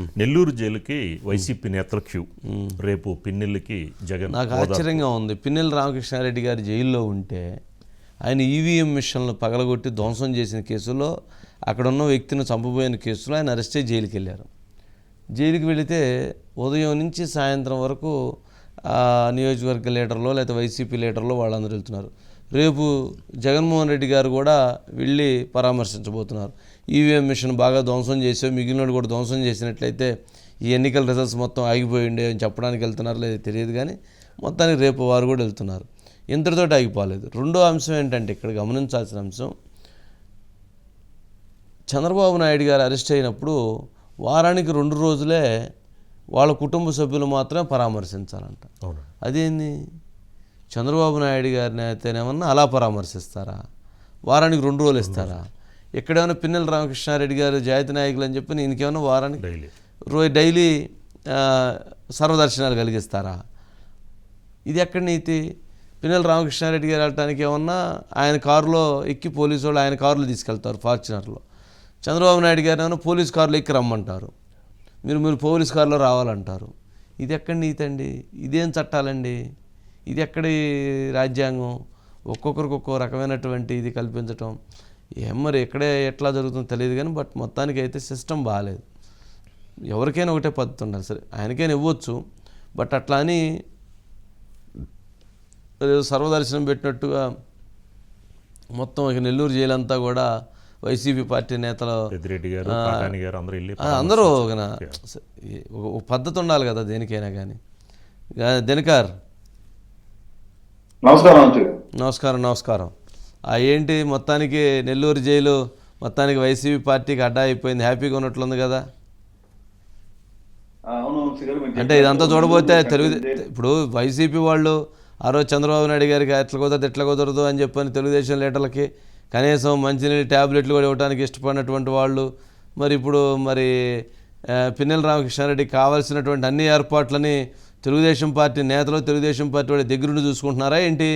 నెల్లూరు జైలుకి వైసీపీ నేతల క్యూ. రేపు పిన్నెల్లికి జగన్ నాకు ఆశ్చర్యంగా ఉంది. పిన్నెల రామకృష్ణారెడ్డి గారు జైల్లో ఉంటే ఆయన ఈవీఎం మిషన్లు పగలగొట్టి ధ్వంసం చేసిన కేసులో అక్కడ ఉన్న వ్యక్తిని చంపబోయిన కేసులో ఆయన అరెస్ట్ అయ్యి జైలుకి వెళ్ళారు జైలుకి వెళితే ఉదయం నుంచి సాయంత్రం వరకు నియోజకవర్గ లీడర్లో లేకపోతే వైసీపీ లీడర్లో వాళ్ళందరూ వెళ్తున్నారు. రేపు జగన్మోహన్ రెడ్డి గారు కూడా వెళ్ళి పరామర్శించబోతున్నారు. ఈవీఎం మిషన్ బాగా ధ్వంసం చేసే మిగిలిన కూడా ధ్వంసం చేసినట్లయితే ఈ ఎన్నికల రిజల్ట్స్ మొత్తం ఆగిపోయిండే అని చెప్పడానికి వెళ్తున్నారు లేదో తెలియదు కానీ మొత్తానికి రేపు వారు కూడా వెళ్తున్నారు. ఇంతటితో ఆగిపోలేదు. రెండో అంశం ఏంటంటే ఇక్కడ గమనించాల్సిన అంశం చంద్రబాబు నాయుడు గారు అరెస్ట్ అయినప్పుడు వారానికి రెండు రోజులే వాళ్ళ కుటుంబ సభ్యులు మాత్రమే పరామర్శించాలంట. అదేంది? చంద్రబాబు నాయుడు గారిని అయితేనేమన్నా అలా పరామర్శిస్తారా? వారానికి రెండు రోజులు ఇస్తారా? ఎక్కడేమైనా పిన్నెల రామకృష్ణారెడ్డి గారు జాతీయ నాయకులు అని చెప్పి ఈయనకేమైనా వారానికి డైలీ రోజు డైలీ సర్వదర్శనాలు కలిగిస్తారా? ఇది ఎక్కడ నీతి? పిన్నెల రామకృష్ణారెడ్డి గారు వెళ్ళటానికి ఏమన్నా ఆయన కారులో ఎక్కి పోలీసు వాళ్ళు ఆయన కారులో తీసుకెళ్తారు ఫార్చునర్లో. చంద్రబాబు నాయుడు గారు ఏమన్నా పోలీస్ కారులో ఎక్కి రమ్మంటారు. మీరు మీరు పోలీస్ కారులో రావాలంటారు. ఇది ఎక్కడ నీతి అండి? ఇదేం చట్టాలండి? ఇది ఎక్కడి రాజ్యాంగం? ఒక్కొక్కరికి ఒక్కో రకమైనటువంటి ఇది కల్పించటం. ఏం మరి ఎక్కడే ఎట్లా జరుగుతుందో తెలియదు కానీ బట్ మొత్తానికి అయితే సిస్టమ్ బాగాలేదు ఎవరికైనా ఒకటే పద్ధతి ఉండాలి. సరే ఆయనకైనా ఇవ్వచ్చు బట్ అట్లా అని సర్వదర్శనం పెట్టినట్టుగా మొత్తం ఇక నెల్లూరు జైలంతా కూడా వైసీపీ పార్టీ నేతలు అందరూ ఒక పద్ధతి ఉండాలి కదా దేనికైనా కానీ. దినకార్. నమస్కారం నమస్కారం నమస్కారం. ఏంటి మొత్తానికి నెల్లూరు జైలు మొత్తానికి వైసీపీ పార్టీకి అడ్డా అయిపోయింది. హ్యాపీగా ఉన్నట్లుంది కదా. అంటే ఇదంతా చూడబోతే తెలుగు ఇప్పుడు వైసీపీ వాళ్ళు ఆ రోజు చంద్రబాబు నాయుడు గారికి ఎట్లా కుదరదు ఎట్లా కుదరదు అని చెప్పని తెలుగుదేశం లీడర్లకి కనీసం మంచినీళ్ళు ట్యాబ్లెట్లు కూడా ఇవ్వడానికి ఇష్టపడినటువంటి వాళ్ళు మరి ఇప్పుడు మరి పిన్నెల రామకృష్ణారెడ్డికి కావాల్సినటువంటి అన్ని ఏర్పాట్లని తెలుగుదేశం పార్టీ నేతలు తెలుగుదేశం పార్టీ వాళ్ళ దగ్గరుండి చూసుకుంటున్నారా ఏంటి?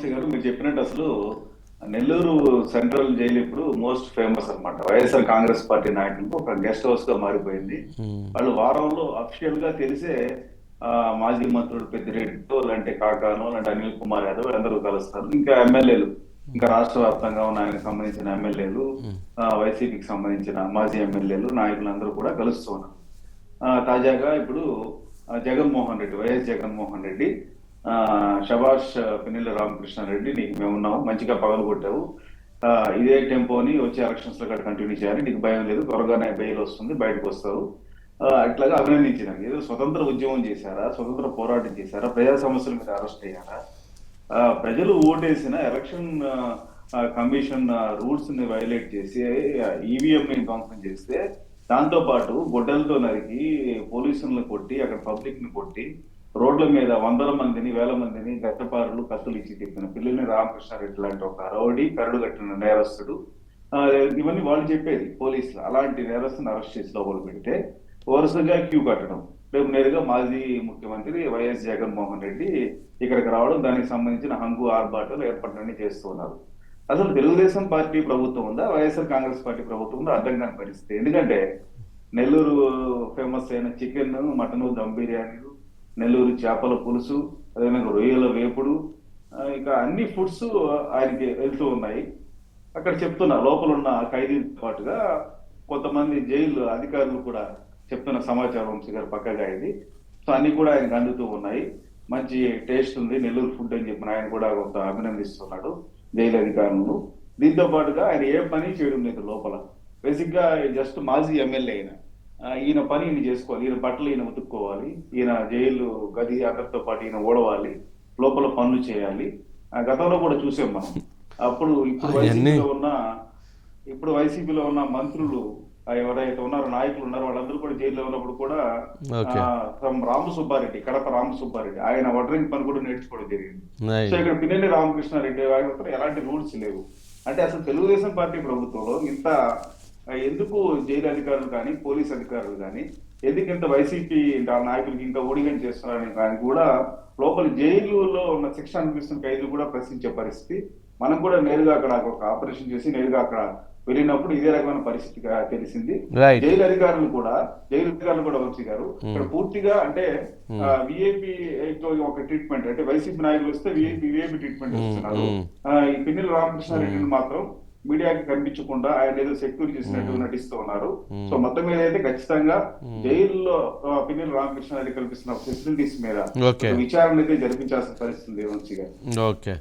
వంశీ గారు మీరు చెప్పినట్టు అసలు నెల్లూరు సెంట్రల్ జైలు ఇప్పుడు మోస్ట్ ఫేమస్ అన్నమాట. వైఎస్ఆర్ కాంగ్రెస్ పార్టీ నాయకులకు ఒక గెస్ట్ హౌస్గా మారిపోయింది. వాళ్ళు వారంలో అఫీషియల్గా తెలిసే మాజీ మంత్రులు పెద్దిరెడ్డితో లేదంటే కాకాను లేదంటే అనిల్ కుమార్ యాదవ్ అందరూ కలుస్తారు. ఇంకా ఎమ్మెల్యేలు ఇంకా రాష్ట్ర వ్యాప్తంగా ఉన్న ఆయనకు సంబంధించిన ఎమ్మెల్యేలు వైసీపీకి సంబంధించిన మాజీ ఎమ్మెల్యేలు నాయకులందరూ కూడా కలుస్తూ ఉన్నారు. తాజాగా ఇప్పుడు జగన్మోహన్ రెడ్డి వైఎస్ జగన్మోహన్ రెడ్డి ఆ, శభాష్ పిన్నెల్లి రామకృష్ణారెడ్డి నీకు మేము మంచిగా పగలు కొట్టావు ఇదే టెంపోని వచ్చే ఎలక్షన్స్లో కంటిన్యూ చేయాలి నీకు భయం లేదు త్వరగానే బెయిల్ వస్తుంది బయటకు వస్తావు. అట్లాగా అభినందించినారు ఏదో స్వతంత్ర ఉద్యమం చేశారా స్వతంత్ర పోరాటం చేశారా ప్రజా సమస్యల మీద అరెస్ట్ అయ్యారా? ప్రజలు ఓటేసిన ఎలక్షన్ కమిషన్ రూల్స్ని వైలేట్ చేసి ఈవీఎం ని ధ్వంసం చేస్తే దాంతో పాటు గొడ్డలతో నరికి పోలీసులను కొట్టి అక్కడ పబ్లిక్ని కొట్టి రోడ్ల మీద వందల మందిని వేల మందిని గట్టపారులు కత్తులు ఇచ్చి తిప్పిన పిల్లల్ని రామకృష్ణారెడ్డి లాంటి ఒక రౌడీ కరడు కట్టిన నేరస్తుడు. ఇవన్నీ వాళ్ళు చెప్పేది పోలీసులు. అలాంటి నేరస్తుని అరెస్ట్ చేసి లోపల పెడితే వరుసగా క్యూ కట్టడం. రేపు నేరుగా మాజీ ముఖ్యమంత్రి వైఎస్ జగన్మోహన్ రెడ్డి ఇక్కడికి రావడం దానికి సంబంధించిన హంగు ఆర్భాటాలు ఏర్పాట్లన్నీ చేస్తున్నారు అసలు తెలుగుదేశం పార్టీ ప్రభుత్వం ఉందా? వైఎస్ఆర్ కాంగ్రెస్ పార్టీ ప్రభుత్వం ఉందా? అర్థం కాని పరిస్థితి. ఎందుకంటే నెల్లూరు ఫేమస్ అయిన చికెన్ మటన్ దమ్ బిర్యానీలు నెల్లూరు చేపల పులుసు అదేవిధంగా రొయ్యల వేపుడు ఇక అన్ని ఫుడ్స్ ఆయనకి వెళ్తూ ఉన్నాయి. అక్కడ చెప్తున్నా లోపల ఉన్న ఖైదీలతో పాటుగా కొంతమంది జైలు అధికారులు కూడా చెప్తున్న సమాచారం గారు పక్కగా ఇది. సో అన్ని కూడా ఆయనకు అందుతూ ఉన్నాయి. మంచి టేస్ట్ ఉంది నెల్లూరు ఫుడ్ అని చెప్పిన ఆయన కూడా కొంత అభినందిస్తున్నాడు జైలు అధికారులను. దీంతో పాటుగా ఆయన ఏ పని చేయడం లేదు లోపల. బేసిక్గా జస్ట్ మాజీ ఎమ్మెల్యే అయిన. ఈయన పని ఈయన చేసుకోవాలి. ఈయన బట్టలు ఈయన ఉతుక్కోవాలి. ఈయన జైలు గది అక్కడితో పాటు ఈయన ఓడవాలి లోపల పనులు చేయాలి. ఆ, గతంలో కూడా చూసాం మనం. అప్పుడు ఇప్పుడు వైసీపీలో ఉన్న ఇప్పుడు వైసీపీలో ఉన్న మంత్రులు ఆ, ఎవరైతే ఉన్నారో నాయకులు ఉన్నారో వాళ్ళందరూ కూడా జైల్లో ఉన్నప్పుడు కూడా రామసుబ్బారెడ్డి కడప రామసుబ్బారెడ్డి ఆయన వడ్రింగ్ పని కూడా నేర్చుకోవడం జరిగింది. సో ఇక్కడ పిన్నెల్లి రామకృష్ణారెడ్డి ఎలాంటి రూల్స్ లేవు. అంటే అసలు తెలుగుదేశం పార్టీ ప్రభుత్వంలో ఇంత ఎందుకు జైలు అధికారులు కానీ పోలీస్ అధికారులు కానీ ఎందుకు ఇంత వైసీపీ నాయకులకి ఇంకా ఊడిగం చేస్తున్నారని కానీ కూడా లోపల జైలులో ఉన్న శిక్ష అనిపిస్తున్న ఖైదీలు కూడా ప్రశ్నించే పరిస్థితి. మనం కూడా నేరుగా అక్కడ ఒక ఆపరేషన్ చేసి నేరుగా అక్కడ వెళ్ళినప్పుడు ఇదే రకమైన పరిస్థితిగా తెలిసింది. జైలు అధికారులు కూడా జైలు అధికారులు కూడా వంశీ గారు ఇక్కడ పూర్తిగా అంటే విఐపి ఒక ట్రీట్మెంట్ అంటే వైసీపీ నాయకులు వస్తే విఐపి విఐపి ట్రీట్మెంట్ ఇస్తున్నారు ఈ పిన్నెల రామకృష్ణారెడ్డిని మాత్రం మీడియాకి కనిపించకుండా ఆయన ఏదో సెక్యూర్ చేసినట్టు నటిస్తూ ఉన్నారు. సో మొత్తం మీద అయితే ఖచ్చితంగా జైల్లో పిన్నెల రామకృష్ణారెడ్డి కల్పిస్తున్న ఫెసిలిటీస్ మీద విచారణ అయితే జరిపించాల్సిన పరిస్థితి ఉంది ఓకే.